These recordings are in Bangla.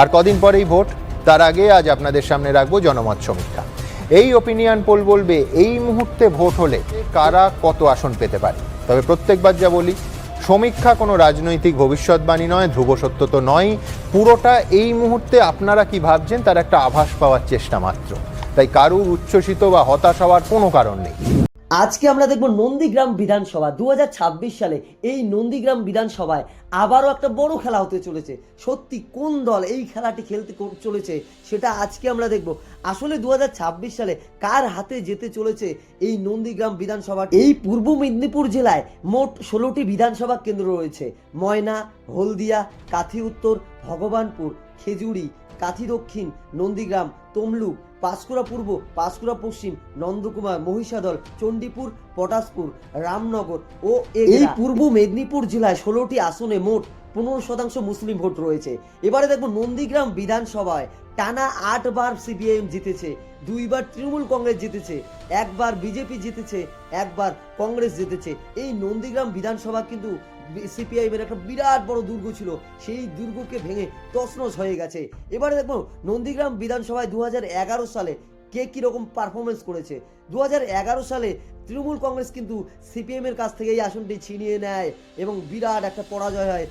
আর কদিন পরেই ভোট, তার আগে আজ আপনাদের সামনে রাখব জনমত সমীক্ষা। এই ওপিনিয়ন পোল বলবে, এই মুহূর্তে ভোট হলে কারা কত আসন পেতে পারে? তবে প্রত্যেকবার যা বলি, সমীক্ষা কোনো রাজনৈতিক ভবিষ্যৎবাণী নয়, ধ্রুব সত্য তো নয় পুরোটা এই মুহূর্তে আপনারা কি ভাবছেন, তার একটা আভাস পাওয়ার চেষ্টা মাত্র। তাই কারুর উচ্ছ্বসিত বা হতাশ হওয়ার কোনো কারণ নেই। আজকে আমরা দেখব নন্দীগ্রাম বিধানসভা। দু হাজার ছাব্বিশ সালে এই নন্দীগ্রাম বিধানসভায় আবারও একটা বড় খেলা হতে চলেছে। সত্যি কোন দল এই খেলাটি খেলতে চলেছে সেটা আজকে আমরা দেখব। আসলে দু হাজার ছাব্বিশ সালে কার হাতে যেতে চলেছে এই নন্দীগ্রাম বিধানসভা? এই পূর্ব মেদিনীপুর জেলায় মোট ষোলোটি বিধানসভা কেন্দ্র রয়েছে। ময়না, হলদিয়া, কাথি উত্তর, ভগবানপুর, খেজুরি কাথি দক্ষিণ, নন্দীগ্রাম, তমলুক, পাঁশকুড়া পূর্ব, পাঁশকুড়া পশ্চিম, নন্দকুমার, মহিষাদল, চণ্ডীপুর, পটাশপুর, রামনগর ও এই পূর্ব মেদিনীপুর জেলায় ষোলোটি আসনে মোট পনেরো শতাংশ মুসলিম ভোট রয়েছে। এবারে দেখব নন্দীগ্রাম বিধানসভায় টানা আটবার সিপিআইএম জিতেছে, দুইবার তৃণমূল কংগ্রেস জিতেছে, একবার বিজেপি জিতেছে, একবার কংগ্রেস জিতেছে। এই নন্দীগ্রাম বিধানসভা কিন্তু সিপিআইএম এর একটা বিরাট বড় দুর্গ ছিল, সেই দুর্গকে ভেঙে তছনছ হয়ে গেছে। এবারে দেখব, নন্দীগ্রাম বিধানসভায় দু হাজার এগারো সালে কে রকম পারফরমেন্স করেছে? দু হাজার এগারো সালে তৃণমূল কংগ্রেস কিন্তু সিপিএমের কাছ থেকে এই আসনটি ছিনিয়ে নেয় এবং বিরাট একটা পরাজয় হয়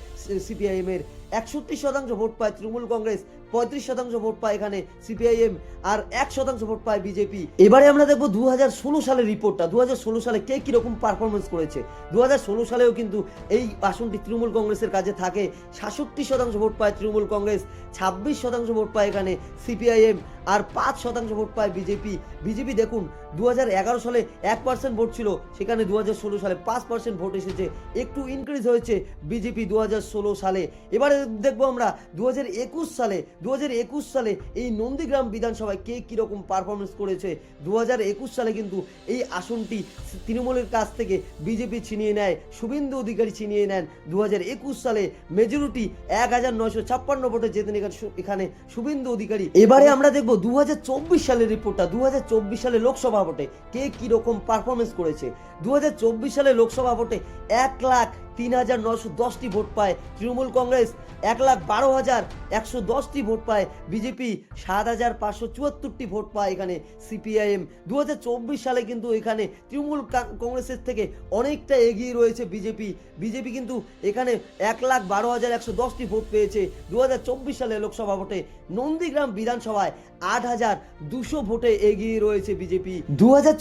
সিপিআইএম এর। একষট্টি শতাংশ ভোট পায় তৃণমূল কংগ্রেস, পঁয়ত্রিশ শতাংশ ভোট পায় এখানে সিপিআইএম আর এক শতাংশ ভোট পায় বিজেপি। এবারে আমরা দেখব দু হাজার ষোলো সালের রিপোর্টটা। দু হাজার ষোলো সালে কে কীরকম পারফরমেন্স করেছে? দু হাজার ষোলো সালেও কিন্তু এই আসনটি তৃণমূল কংগ্রেসের কাছে থাকে। সাতষট্টি শতাংশ ভোট পায় তৃণমূল কংগ্রেস, ছাব্বিশ শতাংশ ভোট পায় এখানে সিপিআইএম আর পাঁচ শতাংশ ভোট পায় বিজেপি। বিজেপি দেখুন দু হাজার এগারো সালে এক পার্সেন্ট ভোট ছিল, সেখানে দু হাজার ষোলো সালে পাঁচ পার্সেন্ট ভোট এসেছে। একটু ইনক্রিজ হয়েছে বিজেপি দু হাজার ষোলো সালে। এবারে দেখব আমরা দু হাজার একুশ সালে দু হাজার একুশ সালে এই নন্দীগ্রাম বিধানসভায় কে কীরকম পারফরমেন্স করেছে? দু হাজার একুশ সালে কিন্তু এই আসনটি তৃণমূলের কাছ থেকে বিজেপি ছিনিয়ে নেয়, শুভেন্দু অধিকারী ছিনিয়ে নেন। দু হাজার একুশ সালে মেজরিটি এক হাজার নয়শো ছাপ্পান্ন ভোটে জেতেন এখানে এখানে শুভেন্দু অধিকারী। এবারে আমরা দেখব দু হাজার চব্বিশ সালের রিপোর্টটা দু হাজার চব্বিশ সালে লোকসভা ভোটে কে কীরকম পারফরমেন্স করেছে? দু হাজার চব্বিশ সালে লোকসভা ভোটে এক লাখ তিন হাজার নশো দশটি ভোট পায় তৃণমূল কংগ্রেস, এক লাখ বারো হাজার একশো দশটি ভোট পায় বিজেপি, সাত হাজার পাঁচশো চুয়াত্তরটি ভোট পায় এখানে সিপিআইএম। দু হাজার চব্বিশ সালে কিন্তু এখানে তৃণমূল কংগ্রেসের থেকে অনেকটা এগিয়ে রয়েছে বিজেপি। বিজেপি কিন্তু এখানে এক লাখ বারো হাজার একশো দশটি ভোট পেয়েছে। দু হাজার চব্বিশ সালে লোকসভা ভোটে নন্দীগ্রাম বিধানসভায় আট হাজার দুশো ভোটে এগিয়ে রয়েছে বিজেপি। দু হাজার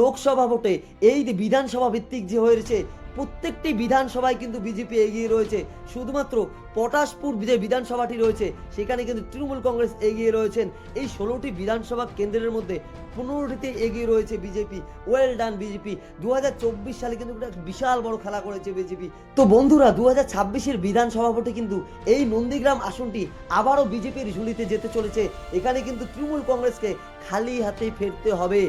লোকসভা ভোটে এই বিধানসভা ভিত্তিক যে হয়েছে প্রত্যেকটি বিধানসভায় কিন্তু বিজেপি এগিয়ে রয়েছে। শুধুমাত্র পটাশপুর যে বিধানসভাটি রয়েছে, সেখানে কিন্তু তৃণমূল কংগ্রেস এগিয়ে রয়েছেন। এই ষোলোটি বিধানসভা কেন্দ্রের মধ্যে পনেরোটিতে এগিয়ে রয়েছে বিজেপি। Well done BJP. দু হাজার চব্বিশ সালে কিন্তু একটা বিশাল বড় খেলা করেছে বিজেপি। তো বন্ধুরা দু হাজার ছাব্বিশের বিধানসভা ভোটে কিন্তু এই নন্দীগ্রাম আসনটি আবারও বিজেপির ঝুলিতে যেতে চলেছে। এখানে কিন্তু তৃণমূল কংগ্রেসকে খালি হাতে ফেরতে হবে।